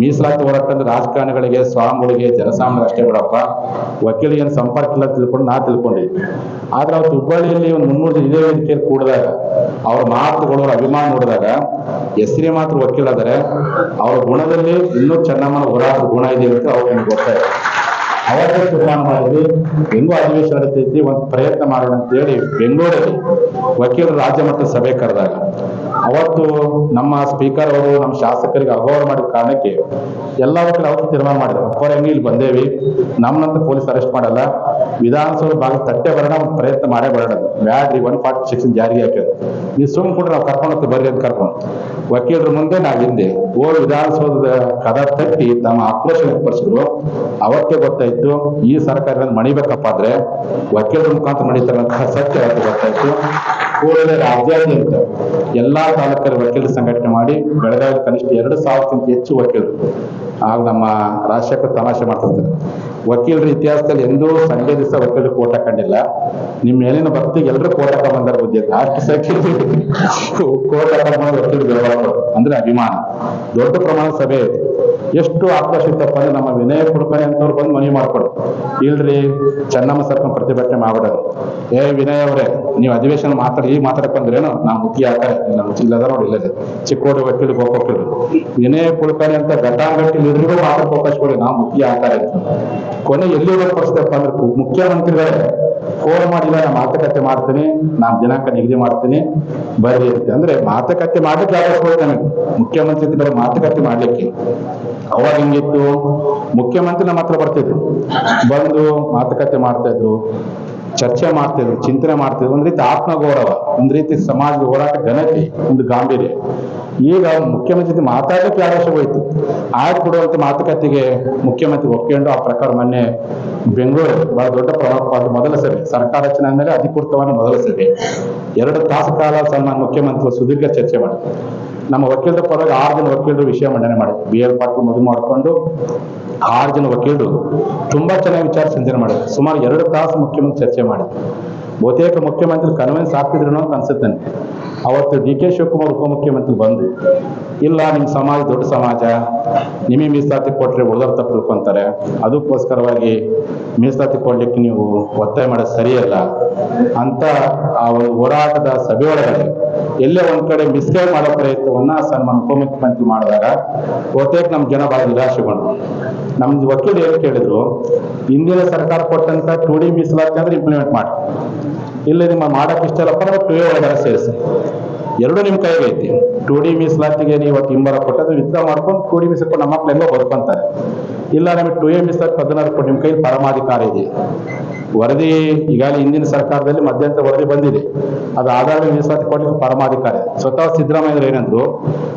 ಮೀಸಲಾತಿ ಹೋರಾಟ ಅಂದ್ರೆ ರಾಜಕಾರಣಿಗಳಿಗೆ, ಸ್ವಾಮಿಗಳಿಗೆ ಜನಸಾಮಾನ್ಯರು ಅಷ್ಟೇ ಬಿಡಪ್ಪ ವಕೀಲಿಗೆ ಏನು ಸಂಪರ್ಕ ಇಲ್ಲ ತಿಳ್ಕೊಂಡು ನಾ ತಿಳ್ಕೊಂಡಿದ್ದೆ ಆದ್ರೆ ಅವತ್ತು ಹುಬ್ಬಳ್ಳಿಯಲ್ಲಿ ಒಂದು ಮುನ್ನೂರು ಜನ ಇದೇ ವೇದಿಕೆಯಲ್ಲಿ ಕೂಡಿದಾಗ, ಅವ್ರ ಮಾತುಗಳು ಅವ್ರ ಅಭಿಮಾನ ನೋಡಿದಾಗ, ಹೆಸರಿ ಮಾತ್ರ ವಕೀಲ ಆದರೆ ಅವ್ರ ಗುಣದಲ್ಲಿ ಇನ್ನೂ ಚೆನ್ನಮ್ಮನ ಹೋರಾಟದ ಗುಣ ಇದೆ ಅಂತ ಅವ್ರಿಗೆ ಗೊತ್ತಾಯ್ತು. ಅವತ್ತೇ ತೀರ್ಮಾನ ಮಾಡಿದ್ವಿ ಹೆಂಗೂ ಅಧಿವೇಶನ ನಡೀತೈತಿ ಒಂದು ಪ್ರಯತ್ನ ಮಾಡೋಣ ಅಂತ ಹೇಳಿ ಬೆಂಗಳೂರಲ್ಲಿ ವಕೀಲರ ರಾಜ್ಯ ಮಟ್ಟದ ಸಭೆ ಕರೆದಾಗ ಅವತ್ತು ನಮ್ಮ ಸ್ಪೀಕರ್ ಅವರು, ನಮ್ಮ ಶಾಸಕರಿಗೆ ಅಗೌರವ ಮಾಡಿದ ಕಾರಣಕ್ಕೆ ಎಲ್ಲ ವಕೀಲರು ಅವತ್ತು ತೀರ್ಮಾನ ಮಾಡಿದ್ರು. ಹೆಂಗೆ ಇಲ್ಲಿ ಬಂದೇವಿ? ನಮ್ಮನ್ನಂತ ಪೊಲೀಸ್ ಅರೆಸ್ಟ್ ಮಾಡಲ್ಲ. ವಿಧಾನಸೌಧ ಭಾಗ ತಟ್ಟೆ ಬರೋಣ ಒಂದು ಪ್ರಯತ್ನ ಮಾಡೇ ಬರೋಣ ಬ್ಯಾಡ್ರಿ ಒನ್ ಫಾರ್ಟಿ ಸೆಕ್ಷನ್ ಜಾರಿಗೆ ಹಾಕಿದ್ರು ನೀವು ಸುಮ್ ಕೂಡ ನಾವು ಕರ್ಕೊಂಡು ಬರ್ರಿ ಅಂತ ಕರ್ಕೊಂಡು ವಕೀಲರ ಮುಂದೆ ನಾವು ಹಿಂದೆ. ಓ ವಿಧಾನಸೌಧದ ಕದ ತಟ್ಟಿ ತಮ್ಮ ಆಕ್ರೋಶ ವ್ಯಕ್ತಪಡಿಸಿದ್ರು ಅವತ್ತೇ ಗೊತ್ತಾಯ್ತು, ಈ ಸರ್ಕಾರ ಮಣಿಬೇಕಪ್ಪ ಆದ್ರೆ ವಕೀಲರ ಮುಖಾಂತರ ಮಣಿತಾರಂತಹ ಸತ್ಯ ಗೊತ್ತಾಯ್ತು ಕೂಡಲೇ ರಾಜ್ಯಾದ್ಯಂತ ಎಲ್ಲಾ ತಾಲೂಕರ ವಕೀಲರ ಸಂಘಟನೆ ಮಾಡಿ ಬೆಳಗಾವಿ ಕನಿಷ್ಠ ಎರಡು ಸಾವಿರಕ್ಕಿಂತ ಹೆಚ್ಚು ವಕೀಲರು ಆಗ ನಮ್ಮ ರಾಜಶೇಖರ್ ತಮಾಷೆ ಮಾಡ್ತಿರ್ತಾರೆ. ವಕೀಲರ ಇತಿಹಾಸದಲ್ಲಿ ಎಂದೂ ಸಂಜೆ ದಿವಸ ವಕೀಲರು ಕೋಟ ಕಂಡಿಲ್ಲ. ನಿಮ್ಮ ಮೇಲಿನ ಭಕ್ತಿಗೆ ಎಲ್ಲರೂ ಕೋಟ ಬಂದಾರ ಬುದ್ಧಿ. ಅಷ್ಟು ಸಂಖ್ಯೆ ಕೋಟ ವಕೀಲರು ಅಂದ್ರೆ ಅಭಿಮಾನ. ದೊಡ್ಡ ಪ್ರಮಾಣದ ಸಭೆ ಎಷ್ಟು ಆಕರ್ಷಿತಪ್ಪ ಅಂದ್ರೆ ನಮ್ಮ ವಿನಯ ಕುಲಕರ್ಣಿ ಅಂತವ್ರು ಬಂದು ಮನವಿ ಮಾಡ್ಕೊಡು ಇಲ್ರಿ, ಚೆನ್ನಮ್ಮ ಸರ್ಕೊಂಡು ಪ್ರತಿಭಟನೆ ಮಾಡ್ಬಿಡೋದು. ಏ ವಿನಯ್ ಅವರೇ, ನೀವು ಅಧಿವೇಶನ ಮಾತಾಡಿ ಈಗ ಮಾತಾಡಕ್ ಬಂದ್ರೇನು? ಮುಖ್ಯ ಹಾಕ ನಮ್ಮ ಇಲ್ಲದ ನೋಡಿ ಇಲ್ಲದೆ. ಚಿಕ್ಕೋಡಿ ವಕೀಲ ಗೋಪಕೀಲರು ವಿನಯ ಕುಲಕರ್ಣಿ ಅಂತ ಘಟಾಂಗಟ್ಟಿ ಎಲ್ರಿಗೂ ಮಾತಾಡಕ್ ಅವಕಾಶ ಕೊಡಿ ನಾವು ಮುಖ್ಯ ಹಾಕಾರ ಕೊನೆ ಎಲ್ಲಿ ಪರಿಸ್ಥಿತಿಯಪ್ಪ ಅಂದ್ರೆ ಮುಖ್ಯಮಂತ್ರಿಗಳೇ ಫೋನ್ ಮಾಡಿಲ್ಲ ನಾನು ಮಾತುಕತೆ ಮಾಡ್ತೀನಿ, ನಾನು ದಿನಾಂಕ ನಿಗದಿ ಮಾಡ್ತೀನಿ, ಬರ್ರಿ ಅಂದ್ರೆ ಮಾತುಕತೆ ಮಾಡ್ಲಿಕ್ಕೆ ಯಾವ ಕೊಡಿ ನನಗೆ ಮುಖ್ಯಮಂತ್ರಿ ಮಾತುಕತೆ ಮಾಡ್ಲಿಕ್ಕೆ. ಅವಾಗ ಹಿಂಗಿತ್ತು? ಮುಖ್ಯಮಂತ್ರಿ ನಮ್ಮ ಹತ್ರ ಬರ್ತಿದ್ರು. ಬಂದು ಮಾತುಕತೆ ಮಾಡ್ತಾ ಇದ್ರು ಚರ್ಚೆ ಮಾಡ್ತಿದ್ರು, ಚಿಂತನೆ ಮಾಡ್ತಿದ್ರು. ಒಂದ್ ರೀತಿ ಆತ್ಮಗೌರವ ಒಂದ್ ರೀತಿ ಸಮಾಜದ ಹೋರಾಟ ಘನತೆ, ಒಂದು ಗಾಂಭೀರ್ಯ. ಈಗ ಮುಖ್ಯಮಂತ್ರಿ ಜೊತೆ ಮಾತಾಡ್ಲಿಕ್ಕೆ ವರ್ಷ ಹೋಯ್ತು? ಆಯ್ತು ಕೊಡುವಂತ ಮಾತುಕತೆಗೆ ಮುಖ್ಯಮಂತ್ರಿ ಒಪ್ಕೊಂಡು ಆ ಪ್ರಕಾರ ಮೊನ್ನೆ ಬೆಂಗಳೂರು ಬಹಳ ದೊಡ್ಡ ಪ್ರಭಾವ ಮೊದಲ ಸಭೆ, ಸರ್ಕಾರ ರಚನೆ ಆದ್ಮೇಲೆ ಅಧಿಕೃತವಾಗಿ ಮೊದಲ ಸಭೆ. ಎರಡು ತಾಸು ಕಾಲ ಸನ್ಮಾನ ಮುಖ್ಯಮಂತ್ರಿ ಸುದೀರ್ಘ ಚರ್ಚೆ ಮಾಡಿದ್ರು. ನಮ್ಮ ವಕೀಲರ ಪರವಾಗಿ ಆರು ಜನ ವಕೀಲರು ವಿಷಯ ಮಂಡನೆ ಮಾಡಿದ್ರು. ಬಿ ಎಲ್ ಪಾಟೀಲ್ ಮದುವೆ ಮಾಡಿಕೊಂಡು ಆರು ಜನ ವಕೀಲರು ತುಂಬಾ ಚೆನ್ನಾಗಿ ವಿಚಾರ ಚಿಂತನೆ ಮಾಡಿದ್ರು. ಸುಮಾರು ಎರಡು ತಾಸು ಮುಖ್ಯಮಂತ್ರಿ ಚರ್ಚೆ ಮಾಡಿದ್ರು. ಬಹುತೇಕ ಮುಖ್ಯಮಂತ್ರಿ ಕನ್ವಿನ್ಸ್ ಆಗ್ತಿದ್ರು ಅಂತ ಅನ್ಸುತ್ತೆ ಅವತ್ತು ಡಿ ಕೆ ಶಿವಕುಮಾರ್ ಉಪಮುಖ್ಯಮಂತ್ರಿ ಬಂದು, ಇಲ್ಲ ನಿಮ್ಮ ಸಮಾಜ ದೊಡ್ಡ ಸಮಾಜ, ನಿಮಗೆ ಮೀಸಲಾತಿ ಕೊಟ್ರೆ ಉಳಿದವ್ರು ತಪ್ಪು ಅದಕ್ಕೋಸ್ಕರವಾಗಿ ಮೀಸಲಾತಿ ಕೊಡ್ಲಿಕ್ಕೆ ನೀವು ಒತ್ತಾಯ ಮಾಡೋದು ಸರಿಯಲ್ಲ ಅಂತ ಆ ಒಂದು ಹೋರಾಟದ ಸಭೆ ಒಳಗಡೆ ಎಲ್ಲೇ ಒಂದ್ ಕಡೆ ಮಿಸ್ಗೈಡ್ ಮಾಡೋ ಪ್ರಯತ್ನವನ್ನ ಸನ್ಮಾನ ಉಪಮುಖ್ಯಮಂತ್ರಿ ಮಾಡಿದಾಗ ಬಹುತೇಕ ನಮ್ಮ ಜನ ಬಹಳ ನಿರಾಶೆಗೊಂಡ್. ನಮ್ದು ವಕೀಲ ಏನ್ ಕೇಳಿದ್ರು, ಹಿಂದಿನ ಸರ್ಕಾರ ಕೊಟ್ಟಂತ ಟು ಡಿ ಮೀಸಲಾತಿ ಅಂದ್ರೆ ಇಂಪ್ಲಿಮೆಂಟ್ ಮಾಡಿ. ಇಲ್ಲ ನಿಮ್ಮ ಮಾಡಕ್ಕೆ ಇಷ್ಟ ಇಲ್ಲಪ್ಪ ಅಂದ್ರೆ ಟು ಒಳಗಡೆ ಸೇರಿಸಿ ಎರಡು ನಿಮ್ಮ ಕೈಗೆ ಐತಿ ಟು ಡಿ ಮೀಸಲಾತಿಗೆ ನೀವು ಇವತ್ತು ಹಿಂಬರ ಕೊಟ್ಟದ್ದು ಯುದ್ಧ ಮಾಡ್ಕೊಂಡು ಟು ಡಿ ಮೀಸಲು ನಮ್ಮ ಮಕ್ಕಳೆಲ್ಲ ಬರ್ಕೊಂತಾರೆ ಇಲ್ಲ ನಮಗೆ ಟು ಎ ಮೀಸಲಾತಿ ಹದಿನಾರು ಕೊಟ್ಟು ನಿಮ್ಮ ಕೈಲಿ ಪರಮಾಧಿಕಾರ ಇದೆ. ವರದಿ ಈಗಾಗಲೇ ಹಿಂದಿನ ಸರ್ಕಾರದಲ್ಲಿ ಮಧ್ಯಂತರ ವರದಿ ಬಂದಿದೆ. ಅದು ಆಧಾರ ಮೀಸಲಾತಿ ಕೊಟ್ಟು ಪರಮಾಧಿಕಾರ. ಸ್ವತಃ ಸಿದ್ದರಾಮಯ್ಯ ಏನಂದ್ರು,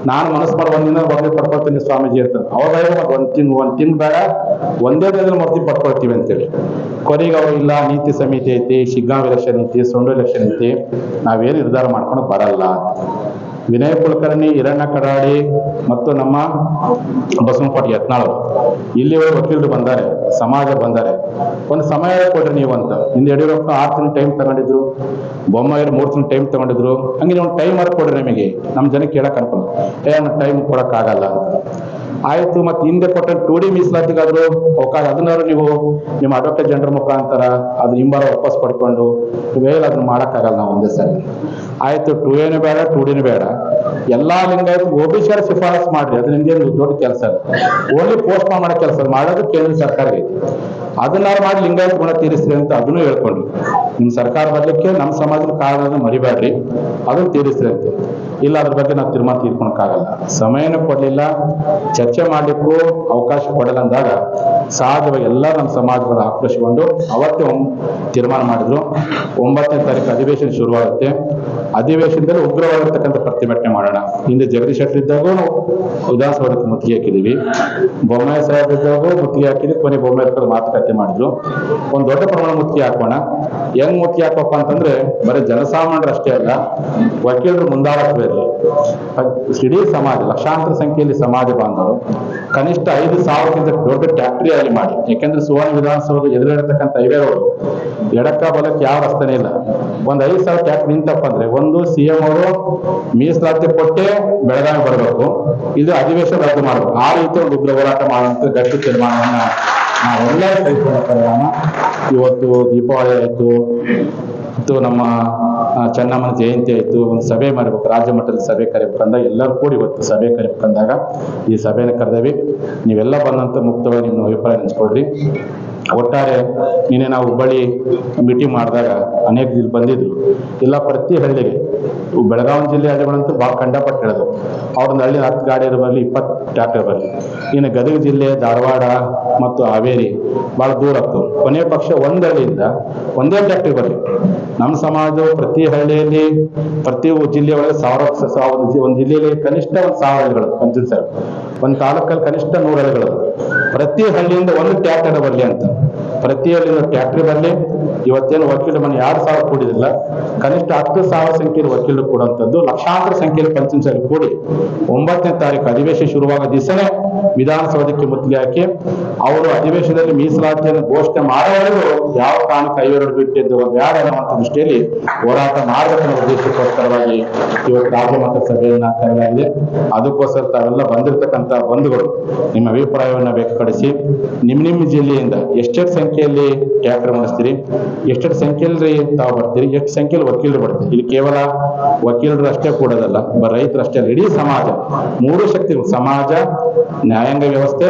ನಾನು ಮನಸ್ಸು ಮಾಡಿ ಒಂದಿನ ವರದಿ ಪಡ್ಕೊಳ್ತೀನಿ ಸ್ವಾಮೀಜಿ ಅಂತ ಅವಾಗ ಒಂದು ತಿಂಗ್ ಒಂದು ತಿಂಗ್ ಬೇಡ, ಒಂದೇ ದಿನದಲ್ಲಿ ವರದಿ ಪಡ್ಕೊಳ್ತೀವಿ ಅಂತೇಳಿ. ಕೊನೆಗೆ ಅವರು, ಇಲ್ಲ, ನೀತಿ ಸಮಿತಿ ಐತಿ, ಶಿಗ್ಗಾಂವ್ ಎಲೆಕ್ಷನ್ ಐತಿ, ಸೊಂಡು ಎಲೆಕ್ಷನ್ ಐತಿ, ನಾವೇನು ನಿರ್ಧಾರ ಮಾಡ್ಕೊಂಡು ಬರಲ್ಲ. ವಿನಯ್ ಕುಲಕರ್ಣಿ ಹಿರಣ್ಣ ಕಡಾಡಿ ಮತ್ತು ನಮ್ಮ ಬಸವನಕೋಟೆ ಯತ್ನಾಳ್ ಇಲ್ಲಿ ವಕೀಲರು ಬಂದಾರೆ, ಸಮಾಜ ಬಂದಾರೆ. ಒಂದು ಸಮಯ ಕೊಡ್ರಿ ನೀವು ಅಂತ. ಹಿಂದೆ ಯಡಿಯೂರಪ್ಪ ಆರು ತಿಂಗಳು ಟೈಮ್ ತಗೊಂಡಿದ್ರು ಬೊಮ್ಮಾಯಿರು ಮೂರು ತಿಂಗಳು ಟೈಮ್ ತಗೊಂಡಿದ್ರು. ಹಂಗೆ ನೀವು ಟೈಮ್ ಕೊಡ್ರಿ ನಿಮಗೆ. ನಮ್ಮ ಜನಕ್ಕೆ ಕೇಳಕ್ ಅನ್ಕೊಂಡು ಏ ಟೈಮ್ ಕೊಡಕ್ಕಾಗಲ್ಲ ಆಯ್ತು, ಮತ್ತೆ ಹಿಂದೆ ಕೊಟ್ಟ ಟು ಡಿ ಮೀಸಲಾತಿಗಾದ್ರು ಅವಕಾಶ ಅದನ್ನಾದ್ರು ನೀವು ನಿಮ್ಮ ಅಡ್ವೊಕೇಟ್ ಜನರ ಮುಖಾಂತರ ಅದು ನಿಂಬಾರ ವಾಪಸ್ ಪಡ್ಕೊಂಡು ವೇಲ್ ಅದನ್ನ ಮಾಡಕ್ಕಾಗಲ್ಲ ನಾವು ಒಂದೇ ಸರಿ. ಆಯ್ತು ಟೂ ಏನು ಬೇಡ ಟು ಡಿನೂ ಬೇಡ. ಎಲ್ಲಾ ಲಿಂಗಾಯತ್ ಓಬಿಸಿಯರ್ ಶಿಫಾರಸ್ ಮಾಡ್ರಿ, ಅದು ನಿಮ್ಗೆ ದೊಡ್ಡ ಕೆಲಸ ಓನ್ಲಿ ಪೋಸ್ಟ್ ಮಾಡೋ ಕೆಲಸ ಮಾಡೋದು ಕೇಂದ್ರ ಸರ್ಕಾರ ಐತಿ. ಅದನ್ನಾರು ಮಾಡಿ ಲಿಂಗಾಯತ್ ಗುಣ ತೀರಿಸ್ರಿ ಅಂತ ಅದನ್ನು ಹೇಳ್ಕೊಂಡ್ರಿ. ನಿಮ್ ಸರ್ಕಾರ ಬರ್ಲಿಕ್ಕೆ ನಮ್ಮ ಸಮಾಜದ ಕಾರಣ ಮರಿಬೇಡ್ರಿ, ಅದನ್ನ ತೀರಿಸ್ರಿ ಅಂತ. ಇಲ್ಲ ಅದ್ರ ಬಗ್ಗೆ ನಾವು ತೀರ್ಮಾನ ತೀರ್ಕೊಳಕ್ಕಾಗಲ್ಲ ಸಮಯನೂ ಕೊಡಲಿಲ್ಲ, ಚರ್ಚೆ ಮಾಡ್ಲಿಕ್ಕೂ ಅವಕಾಶ ಕೊಡಲ್ಲ ಅಂದಾಗ ಸಹಜವಾಗಿ ಎಲ್ಲ ನಮ್ಮ ಸಮಾಜವನ್ನು ಆಕ್ರೋಶಗೊಂಡು ಅವತ್ತೇ ತೀರ್ಮಾನ ಮಾಡಿದ್ರು. ಒಂಬತ್ತನೇ ತಾರೀಕು ಅಧಿವೇಶನ ಶುರುವಾಗುತ್ತೆ. ಅಧಿವೇಶನದಲ್ಲಿ ಉಗ್ರವಾಗಿರ್ತಕ್ಕಂಥ ಪ್ರತಿಭಟನೆ ಮಾಡೋಣ. ಹಿಂದೆ ಜಗದೀಶ್ ಶೆಟ್ಟರ್ ಇದ್ದಾಗೂ ನಾವು ವಿಧಾನಸೌಧಕ್ಕೆ ಮುತ್ತಿಗೆ ಹಾಕಿದೀವಿ ಬೊಮ್ಮಾಯಿ ಸಾಹೇಬ್ ಇದ್ದಾಗೂ ಮುತ್ತಿಗೆ ಹಾಕಿದ್ವಿ ಕೊನೆ ಬೊಮ್ಮಾಯಿ ಕಡೆ ಮಾಡಿದ್ರು. ಒಂದ್ ದೊಡ್ಡ ಪ್ರಮಾಣ ಮುತ್ತಿಗೆ ಹಾಕೋಣ. ಹೆಂಗ್ ಮುತ್ತಿಗೆ ಹಾಕಪ್ಪ ಅಂತಂದ್ರೆ, ಬರೀ ಜನಸಾಮಾನ್ಯರು ಅಷ್ಟೇ ಅಲ್ಲ, ವಕೀಲರು ಮುಂದಾಳತ್ವ ಇರಲಿ. ಇಡೀ ಸಮಾಜ, ಲಕ್ಷಾಂತರ ಸಂಖ್ಯೆಯಲ್ಲಿ ಸಮಾಜ ಬಾಂಧವರು, ಕನಿಷ್ಠ ಐದು ಸಾವಿರಕ್ಕಿಂತ ದೊಡ್ಡ ಟ್ಯಾಕ್ಟ್ರಿ ಅಲ್ಲಿ ಮಾಡಿ. ಯಾಕೆಂದ್ರೆ ಸುವರ್ಣ ವಿಧಾನಸೌಧ ಎದುರಿರತಕ್ಕಂಥ ರೋಡ್ ಎಡಕ್ಕ ಬಲಕ್ಕೆ ಯಾವ ರಸ್ತೆನೇ ಇಲ್ಲ. ಒಂದ್ ಐದು ಸಾವಿರ ಟ್ಯಾಕ್ಟ್ರಿ ನಿಂತಪ್ಪ ಅಂದ್ರೆ, ಒಂದು ಸಿ ಎಂ ಅವರು ಮೀಸಲಾತಿ ಕೊಟ್ಟೆ ಬೆಳಗಾವಿ ಬರಬೇಕು. ಇದು ಅಧಿವೇಶನ ರದ್ದು ಮಾಡಬೇಕು. ಆ ರೀತಿ ಒಂದು ಉಗ್ರ ಹೋರಾಟ ಮಾಡುವಂತ ಗಟ್ಟಿ ತೀರ್ಮಾನವನ್ನ ನಾವೆಲ್ಲರೂ ಪರಿಣಾಮ ಇವತ್ತು ದೀಪಾವಳಿ ಆಯ್ತು. ಮತ್ತು ನಮ್ಮ ಚೆನ್ನಮ್ಮನ ಜಯಂತಿ ಆಯ್ತು. ಒಂದು ಸಭೆ ಮಾಡಬೇಕು. ರಾಜ್ಯ ಮಟ್ಟದ ಸಭೆ ಕರಿಬೇಕಂದಾಗ ಎಲ್ಲರೂ ಕೂಡಿ ಇವತ್ತು ಸಭೆ ಕರಿಬೇಕಂದಾಗ ಈ ಸಭೆನ ಕರೆದೇವಿ. ನೀವೆಲ್ಲ ಬಂದಂತ ಮುಕ್ತವಾಗಿ ನಿಮ್ಮ ಅಭಿಪ್ರಾಯ ಹಂಚ್ಕೊಳ್ರಿ. ಒಟ್ಟಾರೆ ನಿನ್ನೆ ನಾವು ಹುಬ್ಬಳ್ಳಿ ಮೀಟಿಂಗ್ ಮಾಡಿದಾಗ ಅನೇಕ ಇಲ್ಲಿ ಬಂದಿದ್ರು. ಇಲ್ಲ, ಪ್ರತಿ ಹಳ್ಳಿಗೆ, ಬೆಳಗಾವಿ ಜಿಲ್ಲೆ ಹಳ್ಳಿಗಳಂತೂ ಭಾಳ ಕಂಡಪಟ್ಟು ಹೇಳಿದ್ರು ಅವ್ರನ್ನ ಹಳ್ಳಿ ಹತ್ತು ಗಾಡಿ ಬರಲಿ ಇಪ್ಪತ್ತು ಟ್ಯಾಕ್ಟರ್ ಬರಲಿ ಇನ್ನು ಗದಗ ಜಿಲ್ಲೆ, ಧಾರವಾಡ ಮತ್ತು ಹಾವೇರಿ ಭಾಳ ದೂರ ಆಗ್ತವೆ. ಕೊನೆಯ ಪಕ್ಷ ಒಂದು ಹಳ್ಳಿಯಿಂದ ಒಂದೇ ಟ್ಯಾಕ್ಟರ್ ಬರಲಿ ನಮ್ಮ ಸಮಾಜ ಪ್ರತಿ ಹಳ್ಳಿಯಲ್ಲಿ, ಪ್ರತಿ ಜಿಲ್ಲೆ ಒಳಗೆ ಸಾವಿರ ಒಂದು ಜಿಲ್ಲೆಯಲ್ಲಿ ಕನಿಷ್ಠ ಒಂದು ಸಾವಿರ ಹಳ್ಳಿಗಳು ಒಂದು ತಾಲೂಕಲ್ಲಿ ಕನಿಷ್ಠ ನೂರು ಹಳ್ಳಿಗಳು. ಪ್ರತಿ ಹಳ್ಳಿಯಿಂದ ಒಂದು ಟ್ಯಾಕ್ಟರ್ ಬರಲಿ ಅಂತ. ಪ್ರತಿ ಹಳ್ಳಿಯಿಂದ ಟ್ಯಾಕ್ಟ್ರಿ ಬರಲಿ, ಇವತ್ತೇನು ವಕೀಲರ ಮನೆ ಎರಡು ಸಾವಿರ ಕೂಡಿದಿಲ್ಲ. ಕನಿಷ್ಠ ಹತ್ತು ಸಾವಿರ ಸಂಖ್ಯೆಯಲ್ಲಿ ವಕೀಲರು ಕೊಡುವಂಥದ್ದು ಲಕ್ಷಾಂತರ ಸಂಖ್ಯೆಯಲ್ಲಿ ಪಂಚಾಯತ್ ಕೂಡಿ ಒಂಬತ್ತನೇ ತಾರೀಕು ಅಧಿವೇಶನ ಶುರುವಾಗ ದಿವಸನೇ ವಿಧಾನಸೌಧಕ್ಕೆ ಮುತ್ತಿಗೆ ಹಾಕಿ ಅವರು ಅಧಿವೇಶನದಲ್ಲಿ ಮೀಸಲಾತಿಯನ್ನು ಘೋಷಣೆ ಮಾಡುವವರೆಗೂ ಯಾವ ಕಾರಣಕ್ಕೆ ಐವರೆಡು ಬಿಟ್ಟಿದ್ದು ಬೇಡ ಅನ್ನುವಂಥ ದೃಷ್ಟಿಯಲ್ಲಿ ಹೋರಾಟ ಮಾಡಬೇಕನ್ನೋ ಉದ್ದೇಶಕ್ಕೋಸ್ಕರವಾಗಿ ಇವತ್ತು ರಾಜ್ಯ ಮಟ್ಟದ ಸಭೆಯನ್ನ ಕರೆಯಲಾಗಿದೆ. ಅದಕ್ಕೋಸ್ಕರ ತಾವೆಲ್ಲ ಬಂದಿರತಕ್ಕಂಥ ಬಂಧುಗಳು, ನಿಮ್ಮ ಅಭಿಪ್ರಾಯವನ್ನು ವ್ಯಕ್ತಪಡಿಸಿ, ನಿಮ್ಮ ನಿಮ್ಮ ಜಿಲ್ಲೆಯಿಂದ ಎಷ್ಟೆಷ್ಟು ಸಂಖ್ಯೆಯಲ್ಲಿ ಟ್ಯಾಕ್ಟರ್ ಮಾಡಿಸ್ತೀರಿ, ಎಷ್ಟೆಷ್ಟು ಸಂಖ್ಯೆಯಲ್ಲಿ ತಾವು ಬರ್ತೀರಿ, ಎಷ್ಟು ಸಂಖ್ಯೆಯಲ್ಲಿ ವಕೀಲರು ಬರ್ತೀರಿ. ಇಲ್ಲಿ ಕೇವಲ ವಕೀಲರು ಅಷ್ಟೇ ಕೂಡೋದಲ್ಲ ರೈತರಷ್ಟೇ ಅಲ್ಲ, ಇಡೀ ಸಮಾಜ, ಮೂರು ಶಕ್ತಿಗಳು, ಸಮಾಜ ನ್ಯಾಯಾಂಗ ವ್ಯವಸ್ಥೆ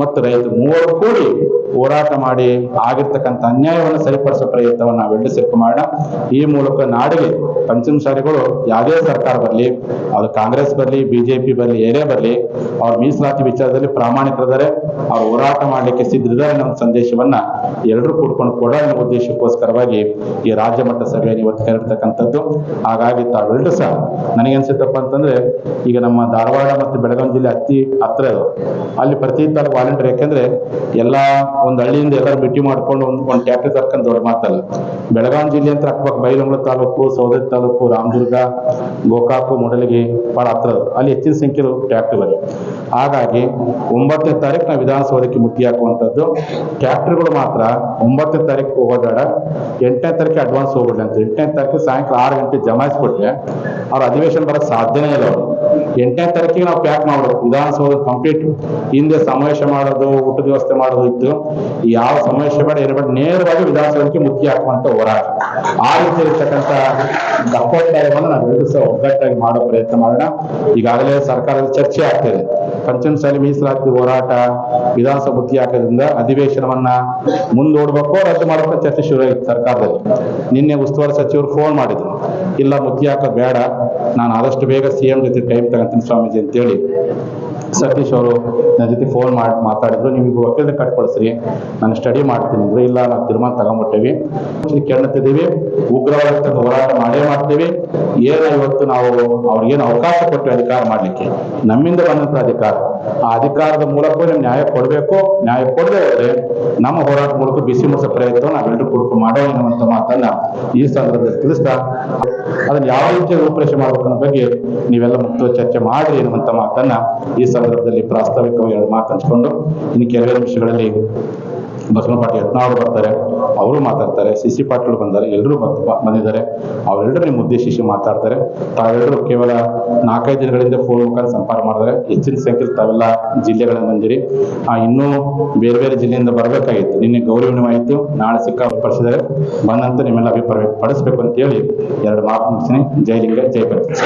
ಮತ್ತು ರೈತ ಮೂವರು ಕೂಡಿ ಹೋರಾಟ ಮಾಡಿ ಆಗಿರ್ತಕ್ಕಂಥ ಅನ್ಯಾಯವನ್ನು ಸರಿಪಡಿಸೋ ಪ್ರಯತ್ನವನ್ನು ನಾವೆಲ್ಲ ಸೇರ್ಪು ಮಾಡೋಣ? ಈ ಮೂಲಕ ನಾಡಿಗೆ ಪಂಚಮಸಾಲಿಗಳು ಯಾವುದೇ ಸರ್ಕಾರ ಬರಲಿ, ಅದು ಕಾಂಗ್ರೆಸ್ ಬರಲಿ, ಬಿಜೆಪಿ ಬರಲಿ, ಏನೇ ಬರಲಿ, ಅವ್ರ ಮೀಸಲಾತಿ ವಿಚಾರದಲ್ಲಿ ಪ್ರಾಮಾಣಿಕರಿದ್ದಾರೆ, ಅವ್ರು ಹೋರಾಟ ಮಾಡಲಿಕ್ಕೆ ಸಿದ್ಧರಿದ್ದಾರೆ ಅನ್ನೋ ಸಂದೇಶವನ್ನ ಎಲ್ಲರೂ ಕೂಡ್ಕೊಂಡು ಕೊಡೋ ಅನ್ನೋ ಉದ್ದೇಶಕ್ಕೋಸ್ಕರವಾಗಿ ಈ ರಾಜ್ಯ ಮಟ್ಟ ಸಭೆಯಲ್ಲಿ ಇವತ್ತು ಹೇಳಿರ್ತಕ್ಕಂಥದ್ದು ಹಾಗಾಗಿ ತಾವೆಲ್ಲರೂ ಸಹ ನನಗನ್ಸುತ್ತಪ್ಪ ಅಂತಂದ್ರೆ, ಈಗ ನಮ್ಮ ಧಾರವಾಡ ಮತ್ತು ಬೆಳಗಾವಿ ಜಿಲ್ಲೆ ಅತಿ ಹತ್ರ ಅಲ್ಲಿ ಪ್ರತಿ ತಾಲೂಕು ವಾಲಂಟಿಯರ್ ಯಾಕೆಂದ್ರೆ, ಎಲ್ಲಾ ಒಂದು ಹಳ್ಳಿಯಿಂದ ಎಲ್ಲರೂ ಭೇಟಿ ಮಾಡ್ಕೊಂಡು ಒಂದು ಒಂದು ಟ್ಯಾಕ್ಟ್ರಿ ತರ್ಕೊಂಡು ದೊಡ್ಡ ಮಾತಲ್ಲ. ಬೆಳಗಾವಿ ಜಿಲ್ಲೆ ಅಂತ ಅಕ್ಕಪಕ್ಕ ಬೈಲಹೊಂಗಲ ತಾಲೂಕು ಸೌದತ್ ತಾಲೂಕು, ರಾಮದುರ್ಗ, ಗೋಕಾಕು, ಮೊಡಲಿಗೆ ಭಾಳ ಹತ್ರ. ಅಲ್ಲಿ ಹೆಚ್ಚಿನ ಸಂಖ್ಯೆಯಲ್ಲಿ ಟ್ಯಾಕ್ಟ್ರಿಗಳು ಹಾಗಾಗಿ ಒಂಬತ್ತನೇ ತಾರೀಕು ನಾವು ವಿಧಾನಸೌಧಕ್ಕೆ ಮುಖ್ಯ ಹಾಕುವಂಥದ್ದು. ಟ್ಯಾಕ್ಟ್ರಿಗಳು ಮಾತ್ರ ಒಂಬತ್ತನೇ ತಾರೀಕು ಹೋಗೋದಾಡ ಎಂಟನೇ ತಾರೀಕು ಅಡ್ವಾನ್ಸ್ ಹೋಗ್ಬಿಡ್ಲಿ ಅಂತ. ಎಂಟನೇ ತಾರೀಕು ಸಾಯಂಕಾಲ ಆರು ಗಂಟೆ ಜಮಾಯಿಸ್ಬಿಟ್ರೆ ಅವ್ರ ಅಧಿವೇಶನ ಬರೋಕ್ಕೆ ಸಾಧ್ಯನೇ ಇಲ್ಲ ಅವರು ಎಂಟನೇ ತಾರೀಕಿಗೆ ನಾವು ಪ್ಯಾಕ್ ಮಾಡ್ಬೇಕು. ವಿಧಾನಸೌಧ ಕಂಪ್ಲೀಟ್ ಹಿಂದೆ ಸಮಾವೇಶ ಮಾಡೋದು, ಊಟದ ವ್ಯವಸ್ಥೆ ಮಾಡೋದು ಇತ್ತು. ಯಾವ ಸಮಾವೇಶ ಬೇಡ ಇರಬೇಡ, ನೇರವಾಗಿ ವಿಧಾನಸಭೆಗೆ ಮುಖ್ಯ ಹಾಕುವಂತ ಹೋರಾಟ. ಆ ರೀತಿ ಇರ್ತಕ್ಕಂಥ ದಪ್ಪೋತ್ಸಾಹವನ್ನು ನಾವು ಸಹ ಒಗ್ಗಟ್ಟಾಗಿ ಮಾಡೋ ಪ್ರಯತ್ನ ಮಾಡೋಣ. ಈಗಾಗಲೇ ಸರ್ಕಾರದ ಚರ್ಚೆ ಆಗ್ತಿದೆ. ಪಂಚಮಸಾಲಿ ಮೀಸಲಾತಿ ಹೋರಾಟ, ವಿಧಾನಸಭೆ ಮುತ್ತಿಗೆ ಹಾಕೋದ್ರಿಂದ ಅಧಿವೇಶನವನ್ನ ಮುಂದೂಡ್ಬೇಕು, ರದ್ದು ಮಾಡಬೇಕು ಚರ್ಚೆ ಶುರು ಆಗಿತ್ತು ಸರ್ಕಾರದಲ್ಲಿ. ನಿನ್ನೆ ಉಸ್ತುವಾರಿ ಸಚಿವರು ಫೋನ್ ಮಾಡಿದ್ರು. ಇಲ್ಲ ಮುತ್ತಿಗೆ ಹಾಕೋದು ಬೇಡ, ನಾನು ಆದಷ್ಟು ಬೇಗ ಸಿಎಂ ಜೊತೆ ಟೈಮ್ ತಗೊಂತೀನಿ ಸ್ವಾಮೀಜಿ ಅಂತೇಳಿ. ಸತೀಶ್ ಅವರು ನನ್ನ ಜೊತೆ ಫೋನ್ ಮಾಡಿ, ಮಾತಾಡಿದ್ರು. ನಿಮಗೆ ವಕೀಲ ಕಟ್ಕೊಳ್ಸ್ರಿ ನಾನು ಸ್ಟಡಿ ಮಾಡ್ತೀನಿ ಅಂದ್ರೆ ಇಲ್ಲ, ನಾವು ತೀರ್ಮಾನ ತಗೊಂಡ್ಬಿಟ್ಟೇವಿ ಕೇಳ್ತಿದ್ದೀವಿ. ಉಗ್ರವಾದ ಹೋರಾಟ ಮಾಡೇ ಮಾಡ್ತೀವಿ. ಏನ ಇವತ್ತು ನಾವು ಅವ್ರಿಗೇನು ಅವಕಾಶ ಕೊಟ್ಟು ಅಧಿಕಾರ ಮಾಡ್ಲಿಕ್ಕೆ? ನಮ್ಮಿಂದ ಬಂದಂತ ಅಧಿಕಾರ. ಆ ಅಧಿಕಾರದ ಮೂಲಕ ನಿಮ್ಗೆ ನ್ಯಾಯ ಕೊಡಬೇಕು. ನ್ಯಾಯ ಕೊಡದೆ ಹೋದ್ರೆ ನಮ್ಮ ಹೋರಾಟ ಮೂಲಕ ಬಿಸಿ ಮುಸ ಪ್ರಯತ್ನ ನಾವೆಲ್ಲರೂ ಕುಡ್ಕೊಂಡು ಮಾಡೋ ಅನ್ನುವಂತ ಮಾತನ್ನ ಈ ಸಂದರ್ಭದಲ್ಲಿ ತಿಳಿಸ್ತಾ, ಅದನ್ನ ಯಾವ ರೀತಿ ರೂಪರೇಷೆ ಮಾಡ್ಬೇಕು ಅನ್ನೋ ಬಗ್ಗೆ ನೀವೆಲ್ಲ ಮುಕ್ತ ಚರ್ಚೆ ಮಾಡ್ರಿ ಅನ್ನುವಂತ ಮಾತನ್ನ ಈ ಸಂದರ್ಭದಲ್ಲಿ ಪ್ರಾಸ್ತಾವಿಕವಾಗಿ ಎರಡು ಮಾತು ಹಂಚ್ಕೊಂಡು ಇನ್ನು ಕೆಲವೇ ನಿಮಿಷಗಳಲ್ಲಿ ಬಸವನ ಪಾಟೀಲ್ ಬರ್ತಾರೆ ಅವರು ಮಾತಾಡ್ತಾರೆ ಸಿ ಸಿ ಪಾಟೀಲ್ ಬಂದರೆ ಎಲ್ಲರೂ ಬಂದಿದ್ದಾರೆ. ಅವರೆಲ್ಲರೂ ನಿಮ್ಮ ಉದ್ದೇಶಿಸಿ ಮಾತಾಡ್ತಾರೆ. ತಾವೆಲ್ಲರೂ ಕೇವಲ ನಾಲ್ಕೈದು ದಿನಗಳಿಂದ ಫೋನ್ ಮುಖಾಂತರ ಸಂಪರ್ಕ ಮಾಡಿದ್ರೆ ಹೆಚ್ಚಿನ ಸಂಖ್ಯೆಯಲ್ಲಿ ತಾವೆಲ್ಲ ಜಿಲ್ಲೆಗಳನ್ನು ಬಂದಿರಿ. ಆ, ಇನ್ನೂ ಬೇರೆ ಬೇರೆ ಜಿಲ್ಲೆಯಿಂದ ಬರಬೇಕಾಗಿತ್ತು. ನಿನ್ನೆ ಗೌರಿ ಹುಣ್ಣಿಮೆ ಆಯಿತು. ನಾಳೆ ಸಿಕ್ಕಾಪಡಿಸಿದರೆ ಬಂದಂತ ನಿಮ್ಮೆಲ್ಲ ಅಭಿಪ್ರಾಯ ಪಡಿಸ್ಬೇಕು ಅಂತ ಹೇಳಿ ಎರಡು ಮಾತು ಮುಗಿಸ್ತೀನಿ. ಜೈ ಲಿಂಗ ಜೈ